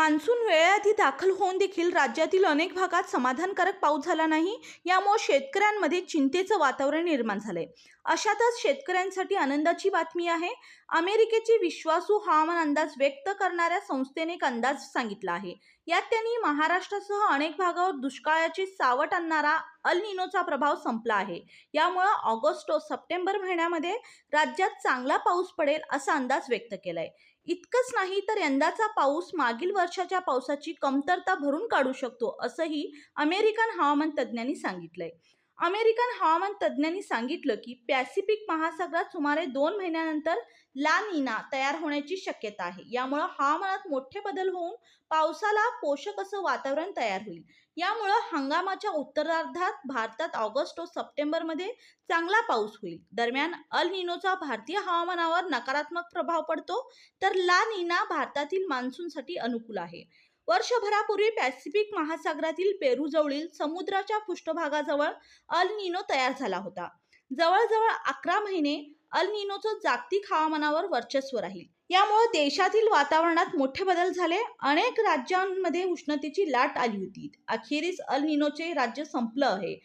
Monsoon वेळेआधी दाखल होऊन देखील राज्यातील अनेक भागात समाधानकारक पाऊस झाला नाही यामुळे शेतकऱ्यांमध्ये चिंतेचं वातावरण निर्माण झालंय. अशातच शेतकऱ्यांसाठी आनंदाची बातमी आहे. अमेरिकेची विश्वासू हवामान अंदाज व्यक्त करणाऱ्या संस्थेने एक अंदाज सांगितला आहे. यात त्यांनी महाराष्ट्रासह अनेक भागावर दुष्काळाची सावट आणणारा अल निनोचा प्रभाव संपला आहे. यामुळं ऑगस्ट सप्टेंबर महिन्यामध्ये राज्यात चांगला पाऊस पडेल असा अंदाज व्यक्त केलाय. इतकंच नाही तर यंदाचा पाऊस मागील वर्षाच्या पावसाची कमतरता भरून काढू शकतो असंही अमेरिकन हवामान तज्ज्ञांनी सांगितलंय. अमेरिकन हवामान तज्ज्ञांनी सांगितलं की पॅसिफिक महासागरात सुमारे दोन महिन्यानंतर ला नीना तयार होण्याची शक्यता आहे. यामुळं हवामानात मोठे बदल होऊन पावसाला पोषक असं वातावरण तयार होईल. यामुळं हंगामाच्या उत्तरार्धात भारतात ऑगस्ट व सप्टेंबरमध्ये चांगला पाऊस होईल. दरम्यान अल निनोचा भारतीय हवामानावर नकारात्मक प्रभाव पडतो तर ला नीना भारतातील मान्सूनसाठी अनुकूल आहे. वर्षभरापूर्वी पॅसिफिक महासागरातील पेरूजवळील समुद्राच्या पृष्ठभागाजवळ अल निनो तयार झाला होता. जवळजवळ अकरा महिने अल निनोचं जागतिक हवामानावर वर्चस्व राहील. यामुळे देशातील वातावरणात मोठे बदल झाले. अनेक राज्यांमध्ये उष्णतेची लाट आली होती. अखेरीस अल निनोचे राज्य संपलं आहे.